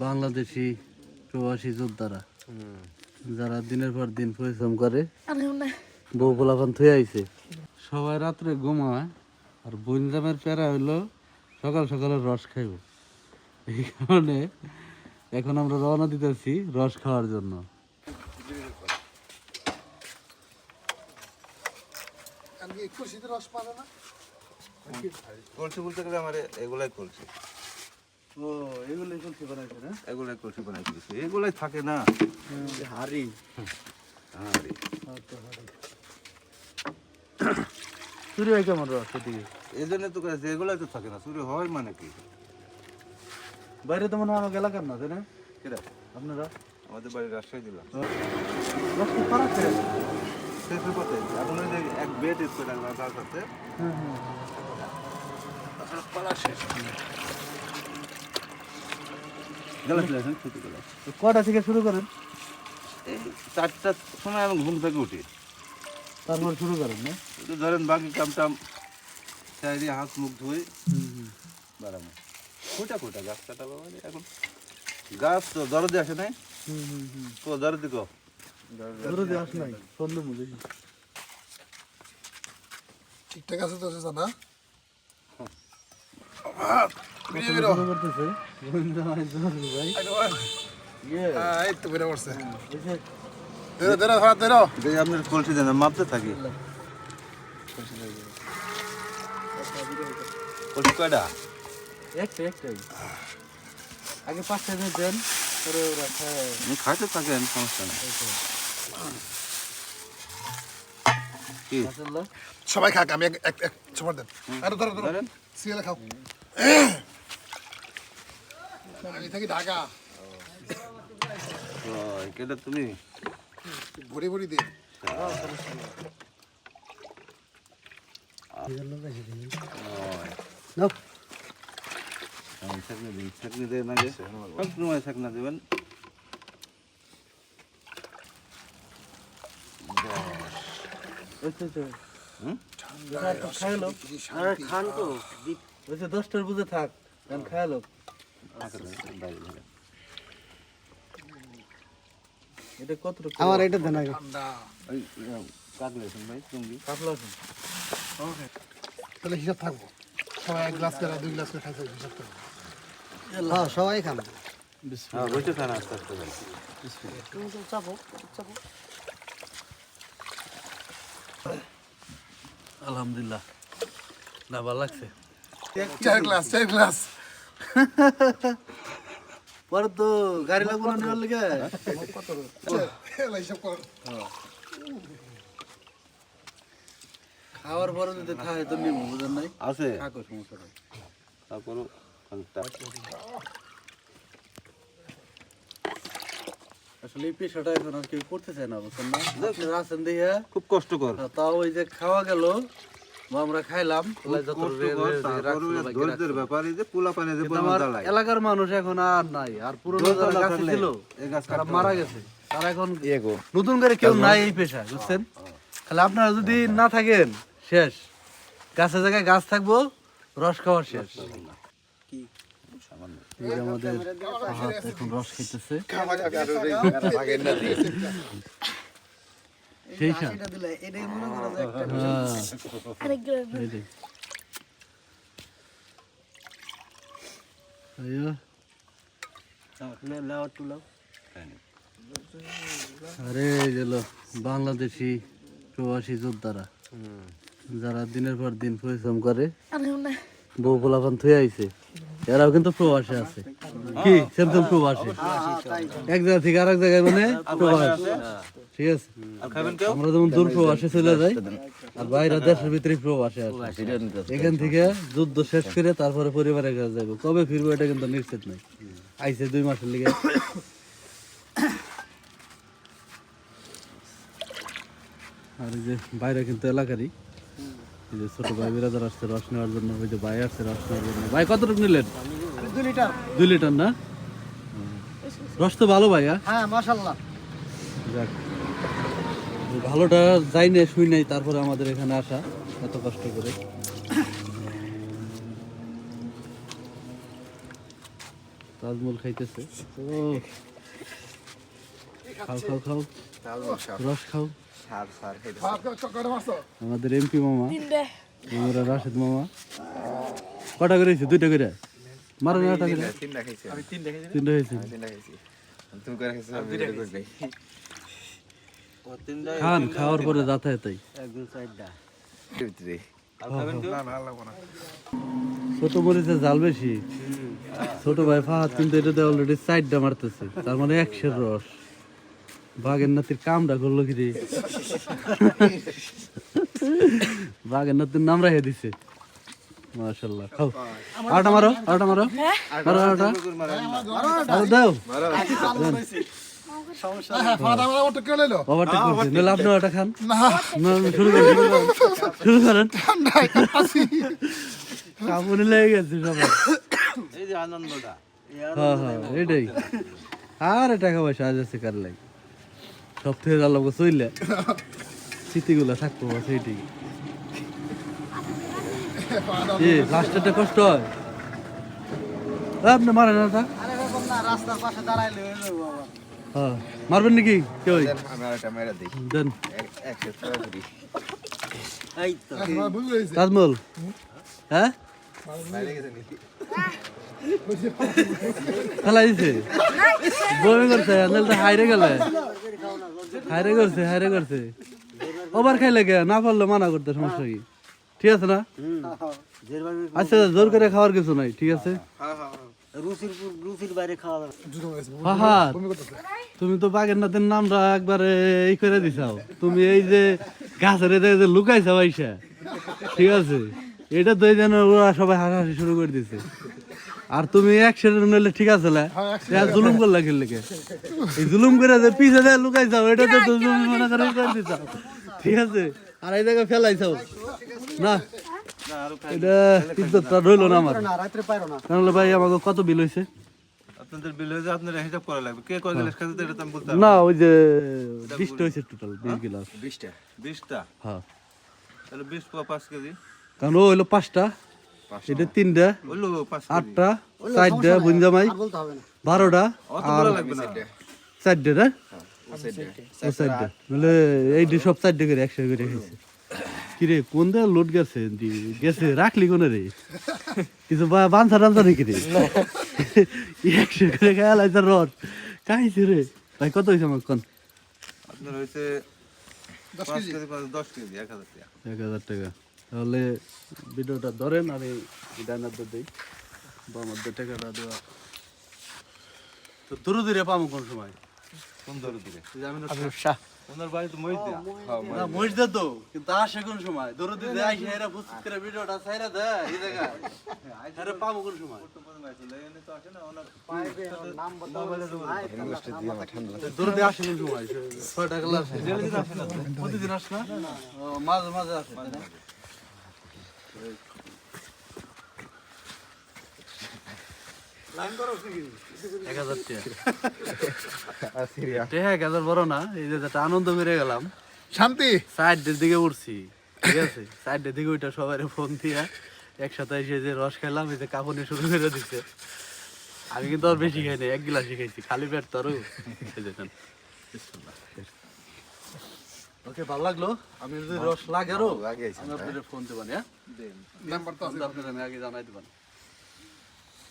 বাংলাদেশি প্রবাসী যোদ্ধারা। যারা দিনের পর দিন পরিশ্রম করে বউ পোলাপান থুয়ে আইছে। সবাই রাত্রে ঘুমায় আর বনজামের প্যারা হইল সকাল সকালে রস খাইব। এই কারণে এখন আমরা রওনা দিতেছি রস খাওয়ার জন্য। কলসি বলতে গেলে আমার এগুলাই কলসি। ও এগুলো কলসি বানাইছে না? কলসি এগুলাই থাকে না। হাড়ি। চুরি হয় কেমন রস এদিকে এই জন্য তো কাছে এগুলাই তো থাকে না। চুরি হয় মানে কি? বাইরে তো মনে হয় আমাকে এলাকার না তাই না? কিরা? আপনারা? আমাদের বাড়ি রাজশাহী দিলাম রস কি খারাপ পথে এখন ওই যে এক বেড তার সাথে। হ্যাঁ হ্যাঁ পালা শেষ। ছুটি কটা থেকে শুরু করেন? এই চারটার সময় আমি ঘুম থেকে উঠি। তারপর শুরু করেন না? একটু ধরেন বাকি কাম টাম চাই হাত মুখ ধুই বাড়ানো কোটা কোটা গাছ কাটা বাবা এখন। গাছ তো দরদে আসে নাই? হুম হুম হুম। তো দরদি কো? ধরে দিয়ে আস নাই সন্ধ্যে মুঝে ঠিকঠাক আছে তো না মাপতে থাকি। কয়টা? একটা একটাই। আগে পাঁচটা মিনিট দেন পরে ওরা খাইতে থাকেন সমস্যা নেই। সবাই খাক আমি এক এক এক সবার দেন। আরে ধরো ধরো। সিগারেট খাও। আমি থাকি ঢাকা। ও কেটা তুমি? ভরি ভরি দে। দেবেন। খান তো দশটার বুঝে থাক ধরে। এটা কতটুকু? আমার এটা দেন আগে। ওই ভাই তুমি তাহলে হিসাব থাকব। সবাই এক গ্লাস করে দুই গ্লাস করে হবে, হিসাব থাকব। হ্যাঁ সবাই খান। হ্যাঁ বসে খান আস্তে আস্তে করে। আলহামদুলিল্লাহ। না ভালো লাগছে? চার গ্লাস চার গ্লাস। পরে তো গাড়ি লাগবো না নেওয়ার লেগে? খাওয়ার পরে যদি খায় তো নিবো বুঝেন নাই? আছে। থাকো সমস্যা নাই। তারপরও আসলে এই পেশাটা এখন আর কেউ করতে চায় না বুঝছেন না? আছেন দেখে খুব কষ্টকর। তাও ওই যে খাওয়া গেল আমরা খাইলাম এলাকার মানুষ এখন আর নাই আর পুরনো গাছে ছিল তারা মারা গেছে। তারা এখন নতুন করে কেউ নাই এই পেশা বুঝছেন? তাহলে আপনারা যদি না থাকেন শেষ। গাছের জায়গায় গাছ থাকব রস খাওয়ার শেষ। আমাদের এখন রস খাইতেছে। সেই হ্যাঁ। আরে এই যে লো, বাংলাদেশি প্রবাসী যোদ্ধারা। যারা দিনের পর দিন পরিশ্রম করে বউ পোলাপান থুয়ে আইছে এরাও কিন্তু প্রবাসে আছে। কি? প্রবাসী। এক জায়গা থেকে আরেক জায়গায় মানে প্রবাস। ঠিক আছে? আর আমরা যেমন দূর প্রবাসে চলে যাই আর বাইরে দেশের ভিতরে প্রবাসে আছে এখান থেকে যুদ্ধ শেষ করে তারপরে পরিবারের কাছে যাব কবে ফিরবো এটা কিন্তু নিশ্চিত নাই। আইছে দুই মাসের লিগে। আর এই যে বাইরে কিন্তু এলাকারই। এই যে ছোট ভাই বিরাদার আসছে রস নেওয়ার জন্য। ওই যে ভাই আসছে রস নেওয়ার জন্য। ভাই কতটুকু নিলেন? দুই লিটার। দুই লিটার না? রস তো ভালো ভাইয়া। হ্যাঁ মাশাল্লাহ যাক। ভালোটা যাই না শুই নাই তারপরে আমাদের এখানে আসা এত কষ্ট করে। তাজমহল খাইতেছে। ও। খাও খাও খাও। রস খাও। আমাদের এমপি মামা। আমরা রাশেদ মামা। কটা করে দুইটা করে? মারো না করে খান খাওয়ার পরে একদম ছোট মরিচে জাল বেশি। ছোট ভাই ফাহাদ কিন্তু এটাতে অলরেডি সাইডটা মারতেছে। তার মানে একশের রস। বাঘের নাতির কামটা করল কি রে? বাঘের নাতির নাম রেখে দিছে। মাশাল্লাহ খাও আটা মারো আটা মারো। মারো আটা আরও দাও। হ্যাঁ, লেগে হ্যাঁ হ্যাঁ এটাই। আর টাকা পয়সা আজ আছে কার লাই সব থেকে ভালো চইলে। স্মৃতিগুলো থাকব বাস এ লাস্টেরটা কষ্ট হয়। আপনি মারেন না তা? রাস্তার পাশে দাঁড়াইলে হয়ে হ্যাঁ মারবেন নাকি? কেউ দেন এই তো। একবার তাজমহল। হ্যাঁ? বমি করছে হাইরে গেলে। হাইরে করছে হাইরে করছে। ওবার খাইলে কে? না পারলে মানা করতে সমস্যা কি? ঠিক আছে না? আচ্ছা জোর করে খাওয়ার কিছু নাই ঠিক আছে। তুমি তো বাগের নাথের নামটা একবারে এই করে দিছাও। তুমি এই যে গাছের যে লুকাইছাও আইসা ঠিক আছে? এটা তো এই যেন ওরা সবাই হাসাহাসি শুরু করে দিছে। আর তুমি একসাথে নিলে ঠিক আছে লা জুলুম করলা খেললে কে এই জুলুম করে যে পিছে দিয়ে লুকাইছাও এটা তো তুমি মনে করে ঠিক আছে? আর এই জায়গায় ফেলাইছাও। না এটা ইজ্জতটা রইল না আমার। না রাত্রে পাইরো না তাহলে ভাই আমাকে কত বিল হয়েছে আপনাদের বিল হয়ে যায় হিসাব করা লাগবে। কে কয় এটা আমি বলতে না ওই যে বিশটা হয়েছে টোটাল বিশ গিলাস বিশটা। হ্যাঁ। তাহলে বিশ পোয়া পাঁচ কেজি। কারণ ও হইল পাঁচটা। এটা তিনটা আটটা চারটা না। বারোটা আর লাগবে না। চারটে না? ও চারটে। মানে এই সব চারটে করে একশো করে গেছে কিরে কোন দেওয়ার লোড গেছে? দি গেছে রাখলি কোনে রে? কিছু বা- বাঞ্ছা টাঞ্চা নাকি রে একশো করে খেয়াল আছে রড। কাইছে রে। ভাই কত হয়েছে আমার কোন? আপনার হয়েছে পাঁচ কেজি। কেজি দশ কেজি এক হাজার টাকা। এক হাজার টাকা। তাহলে ভিডিওটা ধরেন আমি ডানার দিই। বা মধ্যে টাকাটা দেওয়া। তো দূরে দূরে পাবো কোন সময়? কোন দূরে দূরে এই আমি না- ওনার বাড়ি তো মহিষ দেয়া। হ্যাঁ না মসজিদে তো কিন্তু আসে কোন সময়। দূরে দূরে আইসে এরা ফুসফুস করে ভিডিওটা ছাইরা দেয় এই জায়গা আরে পাবো কোন সময়। দূরে দিয়ে আসে কোন সময় ছয়টা ক্লাস প্রতিদিন আসে না? মাঝে মাঝে আসে এক হাজার টাকা টাকা এক হাজার বড় না এই যে যেটা আনন্দ করে গেলাম। শান্তি? সাইডের দিকে উঠছি ঠিক আছে? সাইডের দিকে ওইটা সবাই ফোন দিয়ে একসাথে এসে যে রস খেলাম এই যে কাপড়ে শুরু করে দিচ্ছে আমি কিন্তু আর বেশি খাইনি এক গিলাসই খাইছি খালি পেট তো আরও ওকে ভালো লাগল? আমি যদি রস লাগে আরও আমি আপনাদের ফোন দেবেন হ্যাঁ? নাম্বার তো আপনাদের আমি আগে জানাই দেবেন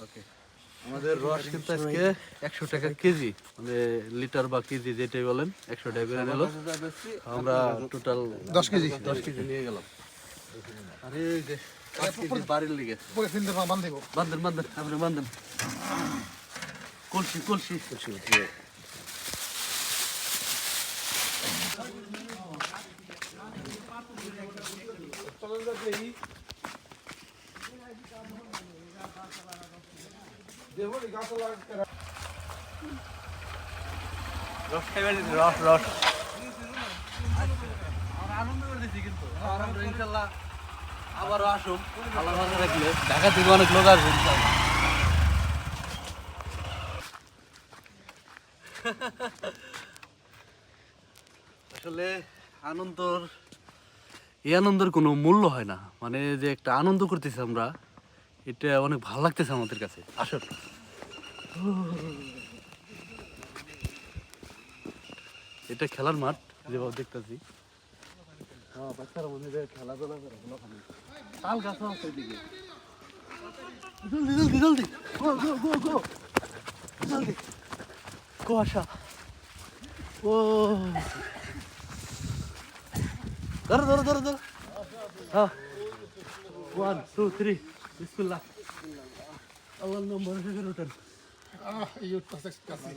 ওকে। আমাদের রস কিন্তু আজকে একশো টাকা কেজি মানে লিটার বা কেজি যেটাই বলেন একশো টাকা করে নিল আমরা টোটাল দশ কেজি। দশ কেজি নিয়ে গেলাম। আরে এই যে পাঁচ কেজি বাড়ির লিগে। বান্ধেন বান্ধেন আপনি বান্ধেন কলসি কলসি। কলসি আসলে আনন্দর এই আনন্দের কোনো মূল্য হয় না। মানে যে একটা আনন্দ করতেছি আমরা এটা অনেক ভালো লাগতেছে আমাদের কাছে। আসল এটা খেলার মাঠ যেভাবে দেখতেছি। হ্যাঁ খেলাধুলা করে তাল কুয়াশা। ও। ধরো ধরো ধরো ধরো। হ্যাঁ। ওয়ান টু থ্রি বিসমিল্লাহ। আল্লাহর নাম করে ওঠেন কাছে।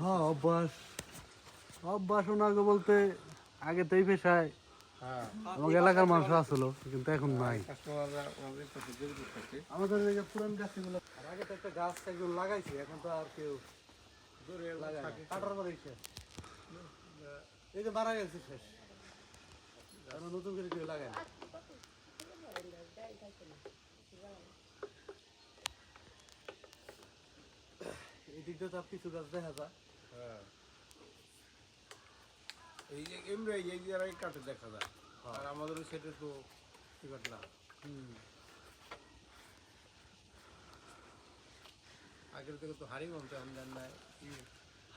হ্যাঁ অভ্যাস। অভ্যাস ওনাকে বলতে আগে তো এই পেশায় হ্যাঁ, আমাকে এলাকার মানুষ আসলো কিন্তু এখন নাই। আমাদের এই যে পুরান গাছগুলো আগে তো একটা গাছ একজন লাগাইছে এখন তো আর কেউ কাটার পরে এই যে মারা গেছে শেষ। নতুন করে কেউ লাগায় না। তো কিছু গাছ দেখা যায়। এই যে এমনি এই জায়গায় কাটে দেখা যায়। আর আমাদের সেটা তো আগের থেকে তো হাড়ি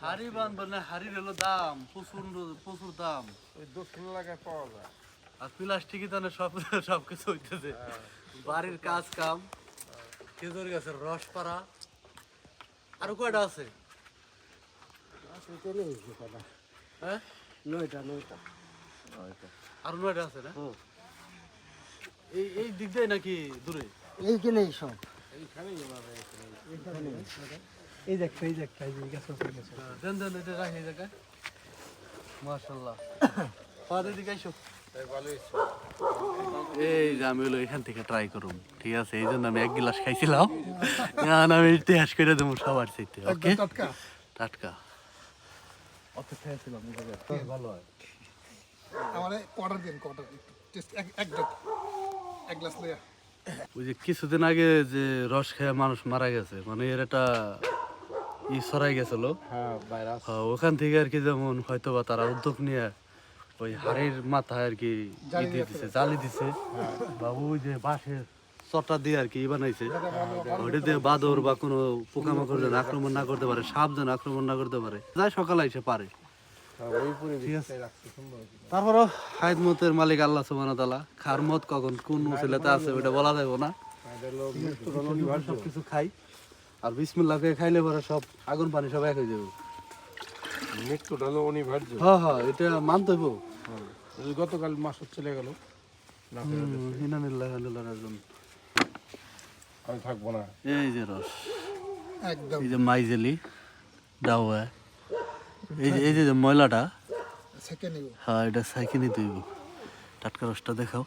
হাড়ি বানবে না হাড়ির হলো দাম প্রচুর প্রচুর দাম। ওই দক্ষিণ এলাকায় পাওয়া যায়। আর প্লাস্টিকই তো সব সব কিছু হইতেছে। বাড়ির কাজ কাম। খেজুর গাছের রস পাড়া আর কয়টা আছে? হ্যাঁ? নয়টা নয়টা। আর নয়টা আছে না? এই এই দিক দিয়ে নাকি দূরে? এইখানেই সব। এই দেখ এই দেখ এই গাছ আছে গাছ। দেন দেন এটা রাখি এই জায়গায়। মাশাল্লাহ পা দিকে আইসো। এই যে আমি হলো এখান থেকে ট্রাই করুম ঠিক আছে? এই জন্য আমি এক গিলাস খাইছিলাম। এখন আমি ইতিহাস করে দেবো সবার চাইতে ওকে টাটকা। টাটকা। অপেক্ষায় ছিলাম ভালো হয় আমার কোয়ার্টার দিন কোয়ার্টার টেস্ট এক এক এক গ্লাস লইয়া। ওই যে কিছুদিন আগে যে রস খেয়ে মানুষ মারা গেছে মানে এর একটা ই সরাই গেছিল হ্যাঁ ভাইরাস হ্যাঁ, ওখান থেকে আর কি যেমন হয়তো বা তারা উদ্যোগ নিয়ে ওই হাড়ের মাথায় আর কি দিয়ে দিছে জালি দিছে। বা ওই যে বাঁশের চটা দিয়ে আর কি বানাইছে। ওইটা দিয়ে বাদর বা কোনো পোকামাকড় যেন আক্রমণ না করতে পারে সাপ যেন আক্রমণ না করতে পারে। যাই সকালে এসে পারে। সুন্দর তারপরও হায়দ মতের মালিক আল্লাহ সুবান তালা খার মত কখন কোন মুসিলাতে আছে ওইটা বলা যাবে না। আমাদের লোক মৃত্যুর সব কিছু খাই আর বিসমিল্লাহ করে খাইলে পরে সব আগুন পানি সব এক হয়ে যাবে। মৃত্যুটা অনিবার্য। হ্যাঁ হ্যাঁ এটা মানতে হইব। গতকাল মাস চলে গেল আমি থাকব না এই যে রস একদম এই যে মাইজেলি এই যে এই যে যে ময়লাটা হ্যাঁ এটা টাটকা রসটা দেখাও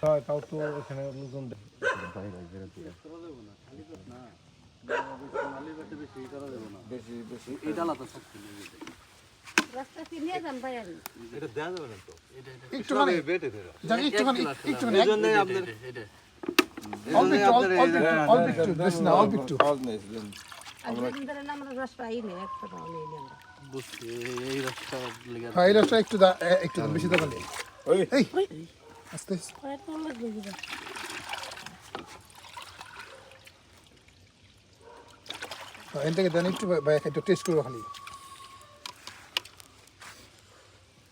হয় তাও তো এখানে লোকজন বেশি বেশি এই ডালাটা সব রাস্তা চিনিয়ে যান ভাই আমি একটুখানি একটুখানি একটুখানি। এটা অল্প একটু অল্প বেশি না অল্প রাস্তা হ্যাঁ এই রসটা একটু একটু বেশি দেবেন এই আস্তে আস্তে। কয়েক টাকা লাগবে বুঝা হ্যাঁ, এখান থেকে দেন একটু একটু টেস্ট করব খালি।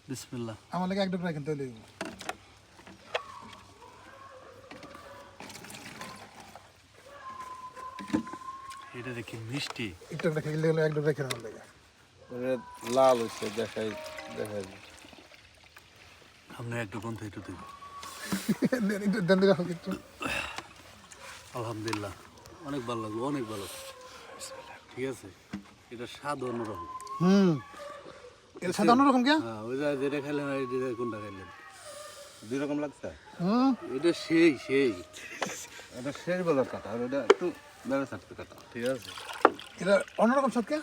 বিসমিল্লাহ। আমার লাগে এক ডোকরা কিন্তু এটা দেখি মিষ্টি। একটু রেখে গেলে এক আমার লাগে। লাল হচ্ছে দেখাই দেখাই। আমরা একটু গন্ধ একটু দেব দেন একটু দেন দিয়ে রাখো একটু। আলহামদুলিল্লাহ। অনেক ভালো লাগল অনেক ভালো ঠিক আছে? এটা স্বাদ অন্যরকম। হুম। অন্যরকম কে হ্যাঁ ওই যে যেটা কোনটা খাইলেন? দুই রকম লাগছে? হুম। এটা সেই সেই। এটা বেলার আর এটা একটু বেড়ে থাকতে কাটা ঠিক আছে। এটা অন্যরকম স্বাদ কে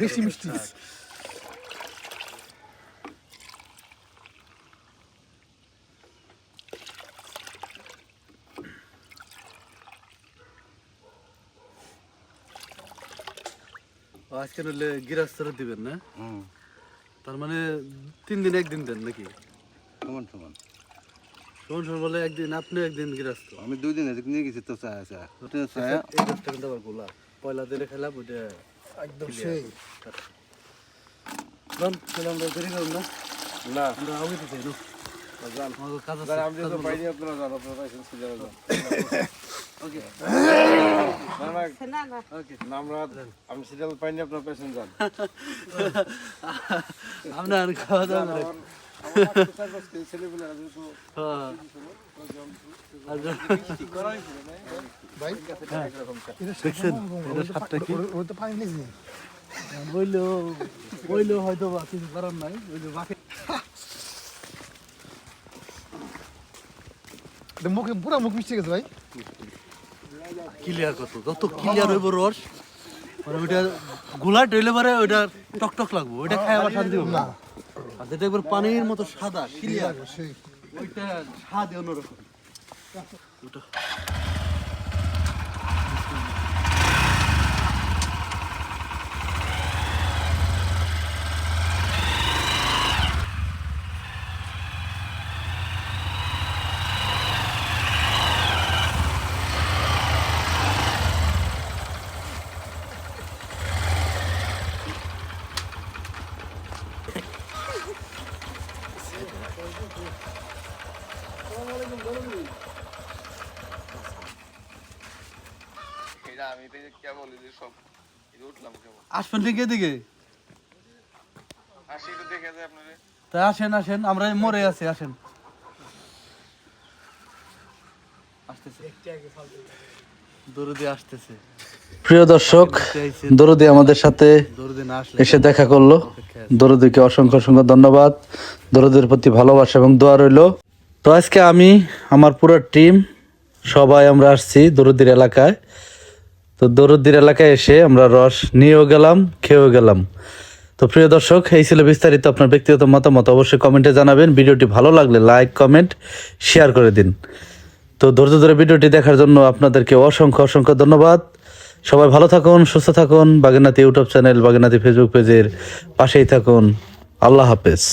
বেশি মিষ্টি। ও, আজকে নইলে গিরাস্তরে দিবেন না? হুম। তার মানে তিন দিন একদিন দেন নাকি? সমান সমান। সংসার বলে একদিন আপনি একদিন গৃহস্থ। আমি দুই দিন এদিক নিয়ে গেছি তো চায়া তো চায়া এই গাছটা কিন্তু আবার গোলা। পয়লা দিনে খেলাম ওইটা একদম সেই। লন চলে আমরা দেরি করুন না। না। আমরা আগে তো চাই যান। আমাদের কাজ আছে আমি তো পাইনি আপনারা যান আপনারা পাইছেন যান। ওকে না না ওকে না, আমরা আমি সিরিয়াল পাইনি আপনার পেশেন্ট যান আপনার খাওয়া দাওয়া হয়তো কিছু করার নাই বাকি মুখে পুরো মুখ মিশে গেছে ভাই ক্লিয়ার কত যত ক্লিয়ার হইব রস মানে ওইটা গোলা টইলে পারে ওইটা টক টক লাগবো ওইটা খাই আবার শান্তি হবে। না। আর যেটা একবার পানির মতো সাদা ক্লিয়ার ওইটা স্বাদ অন্যরকম। ওটা আসবেন ঠিক এদিকে? তা আসেন আসেন আমরা মরে আছি আসেন। আসতেছে। প্রিয় দর্শক দরদি আমাদের সাথে এসে দেখা করল। দরদিকে অসংখ্য অসংখ্য ধন্যবাদ। দরদির প্রতি ভালোবাসা এবং দোয়া রইল। তো আজকে আমি আমার পুরো টিম সবাই আমরা আসছি দরদির এলাকায়। তো দরুদ্দির এলাকায় এসে আমরা রস নিয়েও গেলাম, খেয়েও গেলাম। তো প্রিয় দর্শক, এই ছিল বিস্তারিত আপনার ব্যক্তিগত মতামত। অবশ্যই কমেন্টে জানাবেন। ভিডিওটি ভালো লাগলে লাইক, কমেন্ট শেয়ার করে দিন। তো ধৈর্য ধরে ভিডিওটি দেখার জন্য আপনাদেরকে অসংখ্য অসংখ্য ধন্যবাদ। সবাই ভালো থাকুন, সুস্থ থাকুন। Bagenati YouTube channel Bagenati Facebook পেজের পাশেই থাকুন। আল্লাহ হাফেজ।